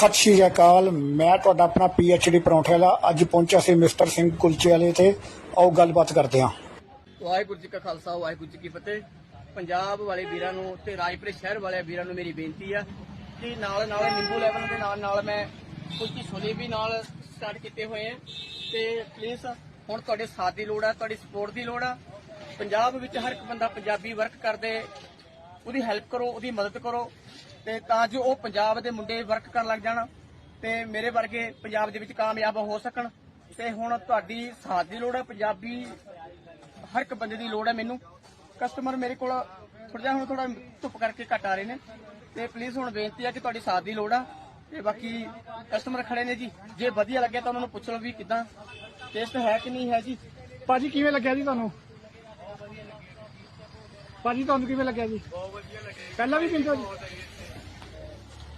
ਸਤਿ ਸ਼੍ਰੀ ਅਕਾਲ। ਮੈਂ ਤੁਹਾਡਾ ਆਪਣਾ ਡੀ ਪਰੌਂਠੇ ਵਾਲਾ ਅੱਜ ਪਹੁੰਚਿਆ ਸੀ ਮਿਸਟਰ ਸਿੰਘ ਕੁਲਚੇ ਵਾਲੇ ਤੇ। ਆਓ ਗੱਲਬਾਤ ਕਰਦੇ ਹਾਂ। ਵਾਹਿਗੁਰੂ ਜੀ ਕਾ ਖਾਲਸਾ, ਵਾਹਿਗੁਰੂ ਜੀ ਕੀ ਫਤਿਹ। ਪੰਜਾਬ ਵਾਲੇ ਵੀਰਾਂ ਨੂੰ ਤੇ ਰਾਜਪੁਰੇ ਸ਼ਹਿਰ ਵਾਲੇ ਵੀਰਾਂ ਨੂੰ ਮੇਰੀ ਬੇਨਤੀ ਆ ਕਿ ਨਾਲ ਨਾਲ ਨਿੰਬੂ ਲੈਵਲ ਦੇ ਨਾਲ ਨਾਲ ਮੈਂ ਕੁਝ ਛੋਲੇ ਵੀ ਨਾਲ ਸਟਾਰਟ ਕੀਤੇ ਹੋਏ ਆ। ਤੇ ਪਲੀਜ਼ ਹੁਣ ਤੁਹਾਡੇ ਸਾਥ ਦੀ ਲੋੜ ਆ, ਤੁਹਾਡੀ ਸਪੋਰਟ ਦੀ ਲੋੜ ਆ। ਪੰਜਾਬ ਵਿੱਚ ਹਰ ਇੱਕ ਬੰਦਾ ਪੰਜਾਬੀ ਵਰਕ ਕਰਦੇ। ਉਹਦੀ ਹੈਲਪ ਕਰੋ, ਉਹਦੀ ਮਦਦ ਕਰੋ। ਤੇ ਤਾਂ ਜੋ ਉਹ ਪੰਜਾਬ ਦੇ ਮੁੰਡੇ ਵਰਕ ਕਰਨ ਲੱਗ ਜਾਣ ਤੇ ਮੇਰੇ ਵਰਗੇ ਪੰਜਾਬ ਦੇ ਵਿੱਚ ਕਾਮਯਾਬ ਹੋ ਸਕਣ। ਤੇ ਹੁਣ ਤੁਹਾਡੀ ਸਾਥ ਦੀ ਲੋੜ ਹੈ ਪੰਜਾਬੀ ਹਰ ਇੱਕ ਬੰਦੇ ਦੀ ਲੋੜ ਹੈ ਮੈਨੂੰ। ਕਸਟਮਰ ਮੇਰੇ ਕੋਲ ਥੋੜਾ ਜਿਹਾ ਹੁਣ ਥੋੜਾ ਧੁੱਪ ਕਰਕੇ ਘੱਟ ਆ ਰਹੇ ਨੇ। ਤੇ ਪਲੀਜ਼ ਹੁਣ ਬੇਨਤੀ ਹੈ ਕਿ ਤੁਹਾਡੀ ਸਾਥ ਦੀ ਲੋੜ ਆ। ਤੇ ਬਾਕੀ ਕਸਟਮਰ ਖੜੇ ਨੇ ਜੀ। ਜੇ ਵਧੀਆ ਲੱਗਿਆ ਤਾਂ ਉਹਨਾਂ ਨੂੰ ਪੁੱਛ ਲਓ ਵੀ ਕਿਦਾਂ। ਟੇਸਟ ਹੈ ਕਿ ਨਹੀਂ ਹੈ ਜੀ? ਭਾਜੀ ਕਿਵੇਂ ਲੱਗਿਆ ਜੀ ਤੁਹਾਨੂੰ? ਭਾਜੀ ਤੁਹਾਨੂੰ ਕਿਵੇਂ ਲੱਗਿਆ ਜੀ? ਬਹੁਤ ਵਧੀਆ ਲੱਗਿਆ ਪਹਿਲਾਂ ਵੀ ਪੀਂਦੇ ਹੋ ਜੀ?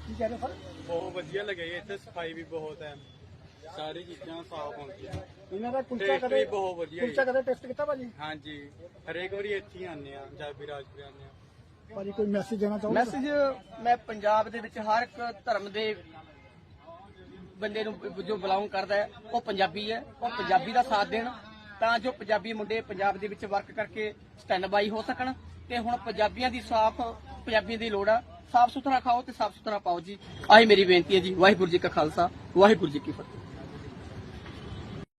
ਕੀ ਕਹਿ ਰਹੇ ਹੋ ਸਰ? ਬਹੁਤ ਵਧੀਆ ਲੱਗਿਆ ਜੀ, ਇੱਥੇ ਸਫ਼ਾਈ ਵੀ ਬਹੁਤ ਹੈ। ਸਾਰੀ ਚੀਜ਼ਾਂ ਸਾਫ਼ ਹੁੰਦੀਆਂ। ਇਹਨਾਂ ਦਾ ਕੁਲਚਾ Taste ਕਦੇ ਵੀ ਬਹੁਤ ਵਧੀਆ ਕੁਲਚਾ ਜੀ। ਕਦੇ ਟੈਸਟ ਕੀਤਾ ਭਾਜੀ? ਹਾਂਜੀ। ਹਰੇਕ ਵਾਰੀ ਇੱਥੇ ਹੀ ਆਉਂਦੇ ਆ ਜਦ ਵੀ ਰਾਜਪੁਰ ਆਉਂਦੇ ਆ ਭਾਜੀ ਕੋਈ ਮੈਸੇਜ ਦੇਣਾ ਚਾਹੋਗੇ? ਮੈਸੇਜ ਮੈਂ ਪੰਜਾਬ ਦੇ ਵਿੱਚ ਹਰ ਇੱਕ ਧਰਮ ਦੇ ਬੰਦੇ ਨੂੰ ਜੋ ਬਿਲੋਂਗ ਕਰਦਾ ਹੈ ਉਹ ਪੰਜਾਬੀ ਹੈ। ਉਹ ਪੰਜਾਬੀ ਦਾ ਸਾਥ ਦੇਣ ਤਾਂ ਜੋ ਪੰਜਾਬੀ ਮੁੰਡੇ ਪੰਜਾਬ ਦੇ ਵਿੱਚ ਵਰਕ ਕਰਕੇ ਸਟੈਂਡ ਬਾਈ ਹੋ ਸਕਣ। ਤੇ ਹੁਣ ਪੰਜਾਬੀਆਂ ਦੀ ਸਾਫ਼ ਪੰਜਾਬੀਆਂ ਦੀ ਲੋੜ ਆ। ਸਾਫ਼ ਸੁਥਰਾ ਖਾਓ ਤੇ ਸਾਫ਼ ਸੁਥਰਾ ਪਾਓ ਜੀ। ਆਹੀ ਮੇਰੀ ਬੇਨਤੀ ਹੈ ਜੀ, ਵਾਹਿਗੁਰੂ ਜੀ ਕਾ ਖਾਲਸਾ, ਵਾਹਿਗੁਰੂ ਜੀ ਕੀ ਫਤਿਹ।